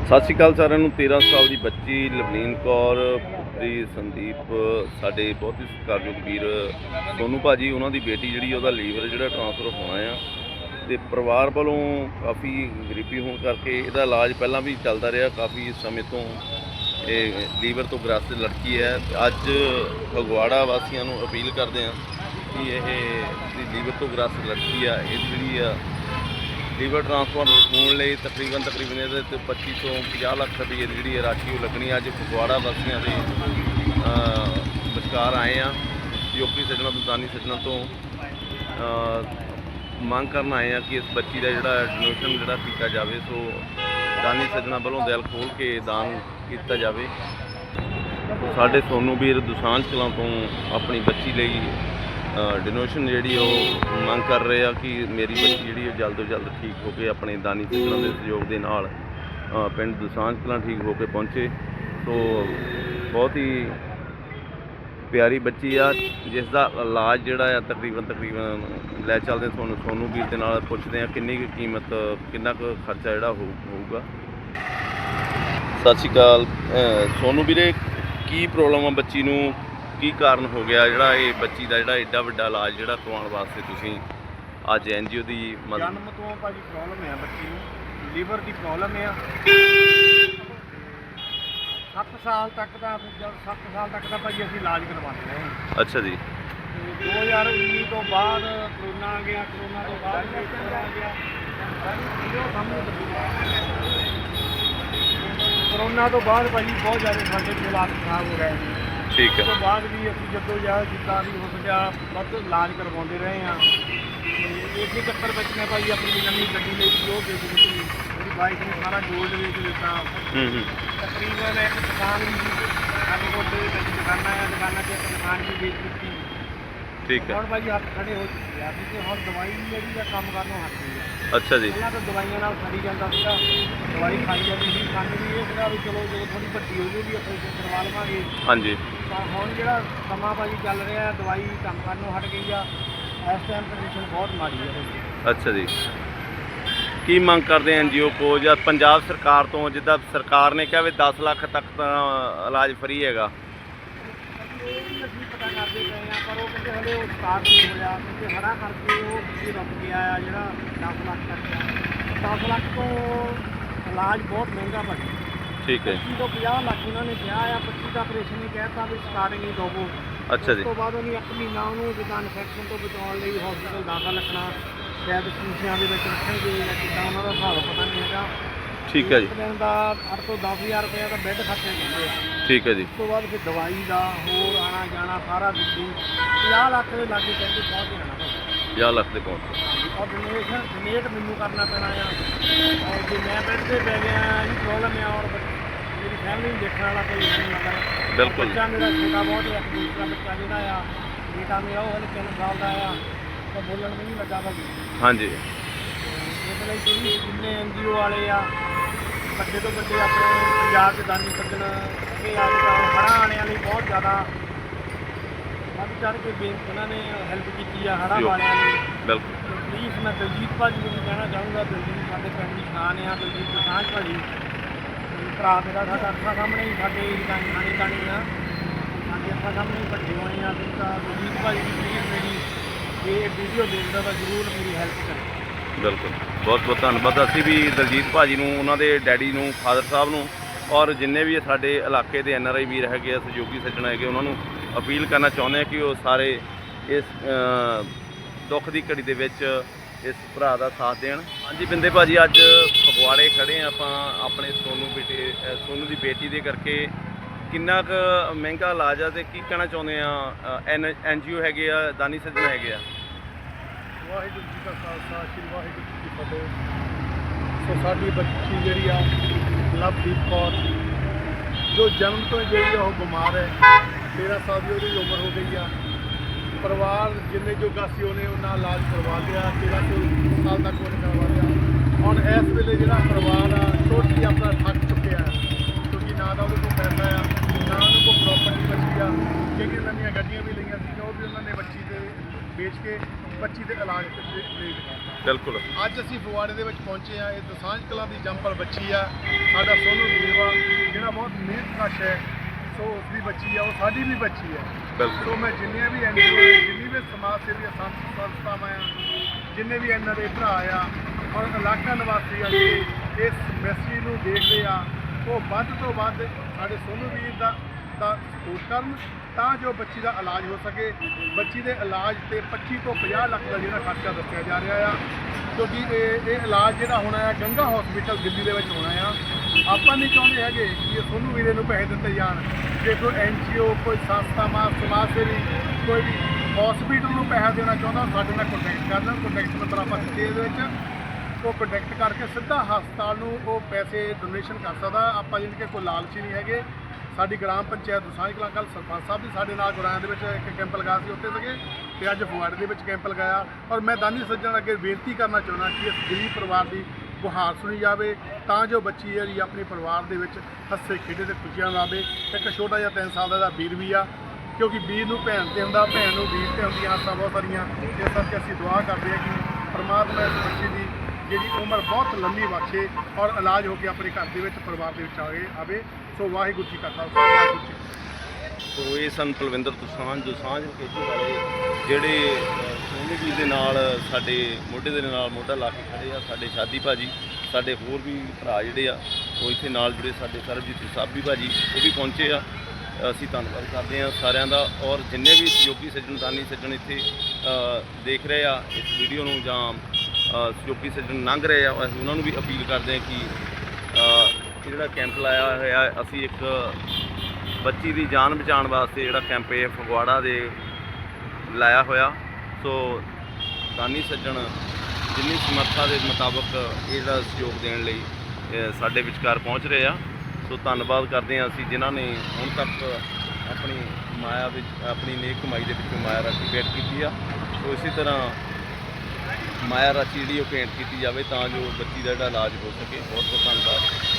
ਸਤਿ ਸ਼੍ਰੀ ਅਕਾਲ ਸਾਰਿਆਂ ਨੂੰ। 13 ਸਾਲ ਦੀ ਬੱਚੀ ਲਵਲੀਨ ਕੌਰ, ਪੁੱਤਰੀ ਸੰਦੀਪ, ਸਾਡੇ ਬਹੁਤ ਹੀ ਸਤਿਕਾਰਯੋਗ ਵੀਰ ਸੋਨੂ ਭਾਜੀ, ਉਹਨਾਂ ਦੀ ਬੇਟੀ ਜਿਹੜੀ, ਉਹਦਾ ਲੀਵਰ ਜਿਹੜਾ ਟ੍ਰਾਂਸਫਰ ਹੋਣਾ ਆ। ਤੇ ਪਰਿਵਾਰ ਵੱਲੋਂ ਕਾਫੀ ਗਰੀਬੀ ਹੋਣ ਕਰਕੇ ਇਹਦਾ ਇਲਾਜ ਪਹਿਲਾਂ ਵੀ ਚੱਲਦਾ ਰਿਹਾ, ਕਾਫੀ ਸਮੇਂ ਤੋਂ ਇਹ ਲੀਵਰ ਤੋਂ ਗ੍ਰਸਤ ਲੜਕੀ ਹੈ। ਅੱਜ ਫਗਵਾੜਾ ਵਾਸੀਆਂ ਨੂੰ ਅਪੀਲ ਕਰਦੇ ਆ ਕਿ ਇਹ ਲੀਵਰ ਤੋਂ ਗ੍ਰਸਤ ਲੜਕੀ ਆ, ਇਹ ਜਿਹੜੀ ਆ ਲੀਵਰ ਟ੍ਰਾਂਸਪਲਾਂਟ ਹੋਣ ਲਈ ਤਕਰੀਬਨ ਤਕਰੀਬਨ ਇਹਦੇ ਤੇ 25 ਤੋਂ 50 ਲੱਖ ਰੁਪਏ ਦੀ ਜਿਹੜੀ ਇਹ ਰਾਸ਼ੀ ਉਹ ਲੱਗਣੀ ਅੱਜ ਫਗਵਾੜਾ ਵਾਸੀਆਂ ਦੇ ਅਹ, ਵਿਚਕਾਰ ਆਏ ਆ। ਯੋਗੀ ਸੱਜਣਾ ਤੋਂ ਦਾਨੀ ਸੱਜਣਾ ਤੋਂ ਮੰਗ ਕਰਨ ਆਏ ਆ ਕਿ ਇਸ ਬੱਚੀ ਦਾ ਜਿਹੜਾ ਡੋਨੇਸ਼ਨ ਜਿਹੜਾ ਕੀਤਾ ਜਾਵੇ ਸੋ ਦਾਨੀ ਸੱਜਣਾ ਵੱਲੋਂ ਦਿਲ ਖੋਲ ਕੇ ਦਾਨ ਕੀਤਾ ਜਾਵੇ। ਸਾਡੇ ਸੋਨੂ ਵੀਰ ਦੁਸਾਂਝ ਕਲਾਂ ਤੋਂ ਆਪਣੀ ਬੱਚੀ ਲਈ ਡੋਨੇਸ਼ਨ ਜਿਹੜੀ ਉਹ ਮੰਗ ਕਰ ਰਹੇ ਆ ਕਿ ਮੇਰੀ ਬੱਚੀ ਜਿਹੜੀ ਉਹ ਜਲਦ ਤੋਂ ਜਲਦ ਠੀਕ ਹੋ ਕੇ ਆਪਣੇ ਦਾਨੀ ਸੱਜਣਾਂ ਦੇ ਸਹਿਯੋਗ ਦੇ ਨਾਲ ਪਿੰਡ ਦੁਸਾਂਝ ਕਲਾਂ ਠੀਕ ਹੋ ਕੇ ਪਹੁੰਚੇ। ਸੋ, ਬਹੁਤ ਹੀ ਪਿਆਰੀ ਬੱਚੀ ਆ ਜਿਸ ਦਾ ਇਲਾਜ ਜਿਹੜਾ ਆ ਤਕਰੀਬਨ ਤਕਰੀਬਨ ਲੈ ਚੱਲਦੇ ਤੁਹਾਨੂੰ ਸੋਨੂ ਵੀਰ ਦੇ ਨਾਲ ਪੁੱਛਦੇ ਆ ਕਿੰਨੀ ਕੁ ਕੀਮਤ, ਕਿੰਨਾ ਕੁ ਖਰਚਾ ਜਿਹੜਾ ਹੋਊ- ਹੋਊਗਾ। ਸਤਿ ਸ਼੍ਰੀ ਅਕਾਲ। ਅਹ, ਸੋਨੂ ਵੀਰੇ, ਕੀ ਪ੍ਰੋਬਲਮ ਆ ਬੱਚੀ ਨੂੰ? ਕੀ ਕਾਰਨ ਹੋ ਗਿਆ? ਜਿਹੜਾ ਇਹ ਬੱਚੀ ਦਾ ਜਿਹੜਾ ਐਡਾ ਵੱਡਾ ਇਲਾਜ ਜਿਹੜਾ ਕਰਵਾਉਣ ਵਾਸਤੇ ਤੁਸੀਂ ਅੱਜ ਐਨਜੀਓ ਦੀ ਮਦਦ ਜਨਮ ਤੋਂ ਭਾਜੀ ਪ੍ਰੋਬਲਮ ਹੈ ਬੱਚੀ ਨੂੰ। ਲੀਵਰ ਦੀ ਪ੍ਰੋਬਲਮ ਆ 7 ਸਾਲ ਤੱਕ ਦਾ ਜਦ 7 ਸਾਲ ਤੱਕ ਦਾ ਭਾਜੀ ਅਸੀਂ ਇਲਾਜ ਕਰਵਾਉਂਦੇ ਰਹੇ ਹਾਂ। ਅੱਛਾ ਜੀ। ਤੇ 2019 ਤੋਂ ਬਾਅਦ ਕਰੋਨਾ ਆ ਗਿਆ ਕਰੋਨਾ ਤੋਂ ਬਾਅਦ ਕਰੋਨਾ ਆ ਗਿਆ। ਕਰੋਨਾ ਤੋਂ ਬਾਅਦ ਭਾਜੀ ਬਹੁਤ ਜ਼ਿਆਦਾ ਸਾਡੇ ਹਾਲਾਤ ਖਰਾਬ ਹੋ ਗਏ ਠੀਕ ਉਸ ਹੈ ਤੋਂ ਬਾਅਦ ਵੀ ਅਸੀਂ ਜਦੋਂ ਯਾਰ ਜਿੱਦਾਂ ਵੀ ਹੋ ਸਕਿਆ ਵੱਧ ਇਲਾਜ ਕਰਵਾਉਂਦੇ ਰਹੇ ਹਾਂ। ਤੇ ਇਸੇ ਚੱਕਰ ਵਿੱਚ ਮੈਂ ਭਾਈ ਆਪਣੀ ਨਵੀਂ ਗੱਡੀ ਲਈ ਸੀ, ਉਹ ਵੇਚ ਦਿੱਤੀ। ਮੇਰੀ ਬਾਈਕ ਨੂੰ ਸਾਰਾ ਗੋਲਡ ਵੇਚ ਦਿੱਤਾ। ਹੂੰ ਹੂੰ। ਤਕਰੀਬਨ ਇੱਕ ਦੁਕਾਨ ਵੀ ਸਾਡੇ ਕੋਲ ਦੇ ਵਿੱਚ ਦੁਕਾਨਾਂ ਆ ਦੁਕਾਨਾਂ 'ਚ ਇੱਕ ਦੁਕਾਨ ਵੀ ਵੇਚ ਦਿੱਤੀ। ਠੀਕ ਹੈ। ਹੁਣ ਭਾਈ ਹੱਥ ਖੜੇ ਹੋ ਚੁੱਕੇ ਆ ਕਿਉਂਕਿ ਹੁਣ ਦਵਾਈ ਜਿਹੜੀ ਦਾ ਕੰਮ ਕਰਨੋਂ ਹਟ ਗਈ ਆ। ਅੱਛਾ ਜੀ। ਪਹਿਲਾਂ ਤਾਂ ਦਵਾਈਆਂ ਨਾਲ ਖੜੀ ਜਾਂਦਾ ਸੀਗਾ। ਦਵਾਈ ਖਾਈ ਜਾਂਦੀ ਸੀ ਸਾਨੂੰ ਵੀ ਇਹ ਸੀਗਾ ਵੀ ਚਲੋ ਜਦੋਂ ਥੋੜੀ ਵੱਡੀ ਹੋ ਜੂਗੀ ਆਪਰੇਸ਼ਨ ਕਰਵਾ ਲਵਾਂਗੇ। ਹਾਂਜੀ। ਪਰ ਹੁਣ ਜਿਹੜਾ ਸਮਾਂ ਭਾਜੀ ਚੱਲ ਰਿਹਾ ਹੈ, ਦਵਾਈ ਕੰਮ ਕਰਨੋਂ ਹਟ ਗਈ ਆ ਇਸ ਟਾਈਮ ਕੰਡੀਸ਼ਨ ਬਹੁਤ ਮਾੜੀ ਹੈ ਅੱਛਾ ਜੀ। ਕੀ ਮੰਗ ਕਰਦੇ ਐਨਜੀਓ ਕੋ ਜਾਂ ਪੰਜਾਬ ਸਰਕਾਰ ਤੋਂ ਜਿੱਦਾਂ ਸਰਕਾਰ ਨੇ ਕਿਹਾ ਵੀ 10 ਲੱਖ ਤੱਕ ਤਾਂ ਇਲਾਜ ਫ੍ਰੀ ਹੈਗਾ। ਅਸੀਂ ਪਤਾ ਕਰਦੇ ਪਏ ਆ ਪਰ ਉਹ ਕਹਿੰਦੇ ਹਲੇ ਉਹ ਸਟਾਰਟ ਨਹੀਂ ਹੋਇਆ ਕਿਉਂਕਿ ਹਰਾ ਕਰਕੇ ਉਹ ਵੀ ਰੁਕ ਗਿਆ ਆ ਜਿਹੜਾ 10 ਲੱਖ ਤੱਕ ਆ 10 ਲੱਖ ਤੋਂ ਇਲਾਜ ਬਹੁਤ ਮਹਿੰਗਾ ਭਾਜੀ ਠੀਕ ਹੈ। 25 ਤੋਂ 50 ਲੱਖ ਉਹਨਾਂ ਨੇ ਕਿਹਾ ਆ 25 ਦਾ ਆਪਰੇਸ਼ਨ ਹੀ ਕਹਿਤਾ ਵੀ ਸਟਾਰਟਿੰਗ ਹੀ ਦੋਵੋ ਅੱਛਾ ਜੀ। ਉਸ ਤੋਂ ਬਾਅਦ ਉਹਨੇ ਇੱਕ ਮਹੀਨਾ ਉਹਨੂੰ ਜਿੱਦਾਂ ਇਨਫੈਕਸ਼ਨ ਤੋਂ ਬਚਾਉਣ ਲਈ ਹਸਪੀਟਲ ਦਾਖਲ ਰੱਖਣਾ, ਸ਼ਾਇਦ ਸ਼ੀਸ਼ਿਆਂ ਦੇ ਵਿੱਚ ਰੱਖਣਗੇ ਜਾਂ ਕਿੱਦਾਂ, ਉਹਨਾਂ ਦਾ ਹਿਸਾਬ ਪਤਾ ਨਹੀਂ ਹੈਗਾ। ਠੀਕ ਹੈ ਜੀ। ਇੱਕ ਦਿਨ ਦਾ 8 ਤੋਂ 10000 ਰੁਪਏ ਦਾ ਬੈੱਡ ਖਰਚੇ ਜਾਂਦੇ ਆ। ਠੀਕ ਹੈ ਜੀ। ਉਸ ਤੋਂ ਬਾਅਦ ਫਿਰ ਦਵਾਈ ਦਾ ਹੋਰ ਆਣਾ ਜਾਣਾ ਸਾਰਾ ਦਿੱਤੀ 50 ਲੱਖ ਦੇ ਲਾਗੇ ਕਹਿੰਦੇ ਪਹੁੰਚ ਜਾਣਾ 50 ਲੱਖ ਦੇ ਪਹੁੰਚ ਔਰ ਡੋਨੇਸ਼ਨ ਡੋਨੇਟ ਮੈਨੂੰ ਕਰਨਾ ਪੈਣਾ ਆ। ਔਰ ਜੇ ਮੈਂ ਬੈੱਡ ਤੇ ਪੈ ਗਿਆ ਇਹ ਪ੍ਰੋਬਲਮ ਹੈ ਔਰ ਮੇਰੀ ਫੈਮਿਲੀ ਨੂੰ ਦੇਖਣ ਵਾਲਾ ਕੋਈ ਨਹੀਂ ਮਗਰ ਬਿਲਕੁਲ। ਬੱਚਾ ਮੇਰਾ ਛੋਟਾ ਬਹੁਤ ਹੈ ਇੱਕ ਦੂਸਰਾ ਬੱਚਾ ਜਿਹੜਾ ਆ ਬੇਟਾ ਮੇਰਾ ਉਹ ਹਲੇ 3 ਸਾਲ ਦਾ ਆ ਤਾਂ ਬੋਲਣ ਵੀ ਨਹੀਂ ਲੱਗਾ ਭਾਜੀ। ਹਾਂਜੀ। ਇਸ ਲਈ ਜਿਹੜੀ ਜਿੰਨੇ ਐਨਜੀਓ ਵਾਲੇ ਆ ਵੱਡੇ ਤੋਂ ਵੱਡੇ ਆਪਣੇ ਪੰਜਾਬ ਦੇ ਦਾਨੀ ਸੱਜਣ ਅੱਗੇ ਆ ਕੇ ਹੜ੍ਹਾਂ ਆਣੇ ਵਾਲੀ ਬਹੁਤ ਜ਼ਿਆਦਾ ਵੱਧ ਚੜ ਕੇ ਬੇ ਉਹਨਾਂ ਨੇ ਹੈਲਪ ਕੀਤੀ ਆ ਹੜ੍ਹਾਂ। ਵਾਲਿਆਂ ਦੀ ਬਿਲਕੁਲ। ਪਲੀਜ਼ ਮੈਂ ਦਲਜੀਤ ਭਾਜੀ ਨੂੰ ਵੀ ਕਹਿਣਾ ਚਾਹੂੰਗਾ ਦਲਜੀਤ ਸਾਡੇ ਪਿੰਡ ਦੀ ਸ਼ਾਨ ਆ ਦਲਜੀਤ ਦੁਸਾਂਝ ਭਾਜੀ ਭਰਾ ਮੇਰਾ ਸਾਡਾ ਅੱਖਾਂ ਸਾਹਮਣੇ ਹੀ ਸਾਡੇ ਨਾਨੀ ਕਾਣੀ ਆ। ਸਾਡੇ ਅੱਖਾਂ ਸਾਹਮਣੇ ਵੱਡੇ ਹੋਏ ਆ ਤਾਂ ਦਲਜੀਤ ਭਾਜੀ ਦੀ ਪਲੀਜ਼ ਮੇਰੀ। ਇਹ ਵੀਡੀਓ ਦੇਖਦਾ ਤਾਂ ਜ਼ਰੂਰ ਮੇਰੀ ਹੈਲਪ ਕਰੇ। ਬਿਲਕੁਲ। ਬਹੁਤ ਬਹੁਤ ਧੰਨਵਾਦ। ਅਸੀਂ ਵੀ ਦਲਜੀਤ ਭਾਜੀ ਨੂੰ ਉਹਨਾਂ ਦੇ ਡੈਡੀ ਨੂੰ ਫਾਦਰ ਸਾਹਿਬ ਨੂੰ ਔਰ ਜਿੰਨੇ ਵੀ ਸਾਡੇ ਇਲਾਕੇ ਦੇ ਐਨਆਰਆਈ ਵੀਰ ਹੈਗੇ ਆ ਸਹਿਯੋਗੀ ਸੱਜਣ ਹੈਗੇ ਉਹਨਾਂ ਨੂੰ ਅਪੀਲ ਕਰਨਾ ਚਾਹੁੰਦੇ ਆ ਕਿ ਉਹ ਸਾਰੇ ਇਸ ਦੁੱਖ ਦੀ ਘੜੀ ਦੇ ਵਿੱਚ ਇਸ ਭਰਾ ਦਾ ਸਾਥ ਦੇਣ। ਹਾਂਜੀ ਬਿੰਦੇ ਭਾਜੀ ਅੱਜ ਫਗਵਾੜੇ ਖੜੇ ਆ ਆਪਾਂ ਆਪਣੇ ਸੋਨੂ ਬੇਟੇ ਅ, ਸੋਨੂ ਦੀ ਬੇਟੀ ਦੇ ਕਰਕੇ। ਕਿੰਨਾ ਕੁ ਮਹਿੰਗਾ ਇਲਾਜ ਆ ਤੇ ਕੀ ਕਹਿਣਾ ਚਾਹੁੰਦੇ ਆ ਐਨਜੀਓ ਹੈਗੇ ਆ ਦਾਨੀ ਸੱਜਣ ਹੈਗੇ ਆ? ਵਾਹਿਗੁਰੂ ਜੀ ਕਾ ਖਾਲਸਾ, ਸ੍ਰੀ ਵਾਹਿਗੁਰੂ ਜੀ ਕੀ ਫਤਿਹ। ਸੋ ਸਾਡੀ ਬੱਚੀ ਜਿਹੜੀ ਆ, ਲਵਦੀਪ ਕੌਰ, ਜੋ ਜਨਮ ਤੋਂ ਜਿਹੜੀ ਆ ਉਹ ਬਿਮਾਰ ਹੈ 13 ਸਾਲ ਦੀ ਉਹਦੀ ਉਮਰ ਹੋ ਗਈ ਆ। ਪਰਿਵਾਰ ਜਿੰਨੇ ਜੋਗਾ ਸੀ ਉਹਨੇ ਉਹਨਾਂ ਇਲਾਜ ਕਰਵਾ ਲਿਆ 13 ਤੋਂ ਸਾਲ ਤੱਕ ਉਹਨੇ ਕਰਵਾ ਲਿਆ। ਹੁਣ ਇਸ ਵੇਲੇ ਜਿਹੜਾ ਪਰਿਵਾਰ ਆ ਟੋਟਲੀ ਆਪਣਾ ਥੱਕ ਚੁੱਕਿਆ ਹੈ ਕਿਉਂਕਿ ਨਾ ਤਾਂ ਉਹਦੇ ਕੋਲ ਪੈਸਾ ਆ ਨਾ ਉਹਦੇ ਕੋਲ ਪ੍ਰਾਪਰਟੀ ਬਚੀ ਆ ਜਿਹੜੀਆਂ ਨਵੀਆਂ ਗੱਡੀਆਂ ਵੀ ਲਈਆਂ ਸੀ ਉਹ ਵੀ ਉਹਨਾਂ ਨੇ ਬੱਚੀ ਦੇ ਵੇਚ ਕੇ ਬੱਚੀ ਦੇ ਇਲਾਜ ਤੇ ਦੇ ਦੇ ਦਿੱਤਾ ਬਿਲਕੁਲ। ਅੱਜ ਅਸੀਂ ਫਗਵਾੜੇ ਦੇ ਵਿੱਚ ਪਹੁੰਚੇ ਆ ਇਹ ਦਸਾਂਝ ਕਲਾਂ ਦੀ ਜੰਪਲ ਬੱਚੀ ਆ। ਸਾਡਾ ਸੋਨੂ ਵੀਰਵਾ ਜਿਹੜਾ ਬਹੁਤ ਮਿਹਨਤਕਸ਼ ਹੈ ਸੋ ਉਸ ਦੀ ਬੱਚੀ ਆ ਉਹ ਸਾਡੀ ਵੀ ਬੱਚੀ ਹੈ ਬਿਲਕੁਲ। ਸੋ ਮੈਂ ਜਿੰਨੀਆਂ ਵੀ ਐਨਜੀਓ ਜਿੰਨੀ ਵੀ ਸਮਾਜ ਸੇਵੀ ਸੰਸ- ਸੰਸਥਾਵਾਂ ਆ ਜਿੰਨੇ ਵੀ ਇਹਨਾਂ ਦੇ ਭਰਾ ਆ ਔਰ ਇਲਾਕਾ ਨਿਵਾਸੀ ਆ ਜਿਹੜੇ ਇਸ ਮੈਸੇਜ ਨੂੰ ਦੇਖਦੇ ਆ ਉਹ ਵੱਧ ਤੋਂ ਵੱਧ ਸਾਡੇ ਸੋਨੂ ਵੀਰ ਦਾ ਦਾ ਸਪੋਰਟ ਕਰਨ ਤਾਂ ਜੋ ਬੱਚੀ ਦਾ ਇਲਾਜ ਹੋ ਸਕੇ। ਬੱਚੀ ਦੇ ਇਲਾਜ ਤੇ 25 ਤੋਂ 50 ਲੱਖ ਦਾ ਜਿਹੜਾ ਖਰਚਾ ਦੱਸਿਆ ਜਾ ਰਿਹਾ ਆ। ਕਿਉਂਕਿ ਇਹ ਇਹ ਇਲਾਜ ਜਿਹੜਾ ਹੋਣਾ ਆ, ਗੰਗਾ ਹਸਪੀਟਲ ਦਿੱਲੀ ਦੇ ਵਿੱਚ ਹੋਣਾ ਆ। ਆਪਾਂ ਨਹੀਂ ਚਾਹੁੰਦੇ ਹੈਗੇ ਕਿ ਇਹ ਸੋਨੂ ਵੀਰੇ ਨੂੰ ਪੈਸੇ ਦਿੱਤੇ ਜਾਣ। ਜੇ ਕੋਈ ਐਨਜੀਓ ਕੋਈ ਸੰਸਥਾਵਾਂ, ਸਮਾਜ ਸੇਵੀ, ਕੋਈ ਵੀ ਹਸਪੀਟਲ ਨੂੰ ਪੈਸਾ ਦੇਣਾ ਚਾਹੁੰਦਾ, ਸਾਡੇ ਨਾਲ ਕੰਟੈਕਟ ਕਰ ਲੈਣ। ਕੰਟੈਕਟ ਨੰਬਰ ਆਪਾਂ ਦਿੱਤੇ ਇਹਦੇ ਵਿੱਚ। ਉਹ ਕੰਟੈਕਟ ਕਰਕੇ ਸਿੱਧਾ ਹਸਪਤਾਲ ਨੂੰ ਉਹ ਪੈਸੇ ਡੋਨੇਸ਼ਨ ਕਰ ਸਕਦਾ। ਆਪਾਂ ਜਿਹਨ ਕਿ ਕੋਈ ਲਾਲਚੀ ਨਹੀਂ ਹੈਗੇ। ਸਾਡੀ ਗ੍ਰਾਮ ਪੰਚਾਇਤ ਦੁਸਾਂਝ ਕਲਾਂ ਕੱਲ ਸਰਪੰਚ ਸਾਹਿਬ ਵੀ ਸਾਡੇ ਨਾਲ ਗੁਰਾਇਆਂ ਦੇ ਵਿੱਚ ਇੱਕ ਕੈਂਪ ਲਗਾਇਆ ਸੀ ਉੱਥੇ ਸੀਗੇ ਤੇ ਅੱਜ ਫੁਆੜੇ ਦੇ ਵਿੱਚ ਕੈਂਪ ਲਗਾਇਆ। ਔਰ ਮੈਂ ਦਾਨੀ ਸੱਜਣ ਅੱਗੇ ਬੇਨਤੀ ਕਰਨਾ ਚਾਹੁੰਦਾ ਕਿ ਇਸ ਗਰੀਬ ਪਰਿਵਾਰ ਦੀ ਗੁਹਾਰ ਸੁਣੀ ਜਾਵੇ, ਤਾਂ ਜੋ ਬੱਚੀ ਜਿਹੜੀ ਆਪਣੇ ਪਰਿਵਾਰ ਦੇ ਵਿੱਚ ਹੱਸੇ ਖੇਡੇ ਤੇ ਖੁਸ਼ੀਆਂ ਲਾਵੇ ਇੱਕ ਛੋਟਾ ਜਿਹਾ 3 ਸਾਲ ਦਾ ਇਹਦਾ ਵੀਰ ਵੀ ਆ, ਕਿਉਂਕਿ ਵੀਰ ਨੂੰ ਭੈਣ ਤੇ ਹੁੰਦਾ, ਭੈਣ ਨੂੰ ਵੀਰ ਤੇ ਹੁੰਦੀਆਂ ਆਸਾਂ ਬਹੁਤ ਸਾਰੀਆਂ। ਇਸ ਕਰਕੇ ਅਸੀਂ ਦੁਆ ਕਰਦੇ ਹਾਂ ਕਿ ਪਰਮਾਤਮਾ ਇਸ ਬੱਚੀ ਦੀ ਜਿਹੜੀ ਉਮਰ ਬਹੁਤ ਲੰਮੀ ਬਖਸ਼ੇ ਔਰ ਇਲਾਜ ਹੋ ਕੇ ਆਪਣੇ ਘਰ ਦੇ ਵਿੱਚ ਪਰਿਵਾਰ ਦੇ ਵਿੱਚ ਆਵੇ ਆਵੇ ਸੋ ਵਾਹਿਗੁਰੂ ਜੀ ਕਾ ਖਾਲਸਾ ਵਾਹਿਗੁਰੂ ਜੀ ਸੋ ਇਹ ਸਨ ਕੁਲਵਿੰਦਰ ਦੁਸਾਂਝ ਦੁਸਾਂਝ ਕੇਜੀ ਵਾਲੇ ਜਿਹੜੇ ਅਹ, ਸੋਨੀ ਜੀ ਦੇ ਨਾਲ ਸਾਡੇ ਮੋਢੇ ਦੇ ਨਾਲ ਮੋਢਾ ਲਾ ਕੇ ਖੜੇ ਆ ਸਾਡੇ ਸ਼ਾਦੀ ਭਾਜੀ ਸਾਡੇ ਹੋਰ ਵੀ ਭਰਾ ਜਿਹੜੇ ਆ ਉਹ ਇੱਥੇ ਨਾਲ ਜੁੜੇ ਸਾਡੇ ਸਰਬਜੀਤ ਸਾਬੀ ਭਾਜੀ ਉਹ ਵੀ ਪਹੁੰਚੇ ਆ। ਅਸੀਂ ਧੰਨਵਾਦ ਕਰਦੇ ਹਾਂ ਸਾਰਿਆਂ ਦਾ ਔਰ ਜਿੰਨੇ ਵੀ ਸਹਿਯੋਗੀ ਸੱਜਣ ਦਾਨੀ ਸੱਜਣ ਇੱਥੇ ਦੇਖ ਰਹੇ ਆ ਇਸ ਵੀਡੀਓ ਨੂੰ ਜਾਂ ਅਹ, ਸਹਿਯੋਗੀ ਸੱਜਣ ਲੰਘ ਰਹੇ ਆ ਅਸੀਂ ਉਹਨਾਂ ਨੂੰ ਵੀ ਅਪੀਲ ਕਰਦੇ ਆ ਕਿ ਇਹ ਜਿਹੜਾ ਕੈਂਪ ਲਾਇਆ ਹੋਇਆ ਅਸੀਂ ਇੱਕ ਬੱਚੀ ਦੀ ਜਾਨ ਬਚਾਉਣ ਵਾਸਤੇ ਜਿਹੜਾ ਕੈਂਪ ਇਹ ਫਗਵਾੜਾ ਦੇ ਲਾਇਆ ਹੋਇਆ। ਸੋ ਦਾਨੀ ਸੱਜਣ ਜਿੰਨੀ ਸਮਰੱਥਾ ਦੇ ਮੁਤਾਬਕ ਇਹ ਜਿਹੜਾ ਸਹਿਯੋਗ ਦੇਣ ਲਈ ਸਾਡੇ ਵਿਚਕਾਰ ਪਹੁੰਚ ਰਹੇ ਆ। ਸੋ ਧੰਨਵਾਦ ਕਰਦੇ ਹਾਂ ਅਸੀਂ ਜਿਨ੍ਹਾਂ ਨੇ ਹੁਣ ਤੱਕ ਆਪਣੀ ਮਾਇਆ ਵਿੱਚ ਆਪਣੀ ਨੇਕ ਕਮਾਈ ਦੇ ਵਿੱਚੋਂ ਮਾਇਆ ਰਾਸ਼ੀ ਭੇਟ ਕੀਤੀ ਆ। ਸੋ ਇਸੇ ਤਰ੍ਹਾਂ ਮਾਇਆ ਰਾਸ਼ੀ ਜਿਹੜੀ ਉਹ ਭੇਂਟ ਕੀਤੀ ਜਾਵੇ ਤਾਂ ਜੋ ਬੱਚੀ ਦਾ ਜਿਹੜਾ ਇਲਾਜ ਹੋ ਸਕੇ। ਬਹੁਤ ਬਹੁਤ ਧੰਨਵਾਦ।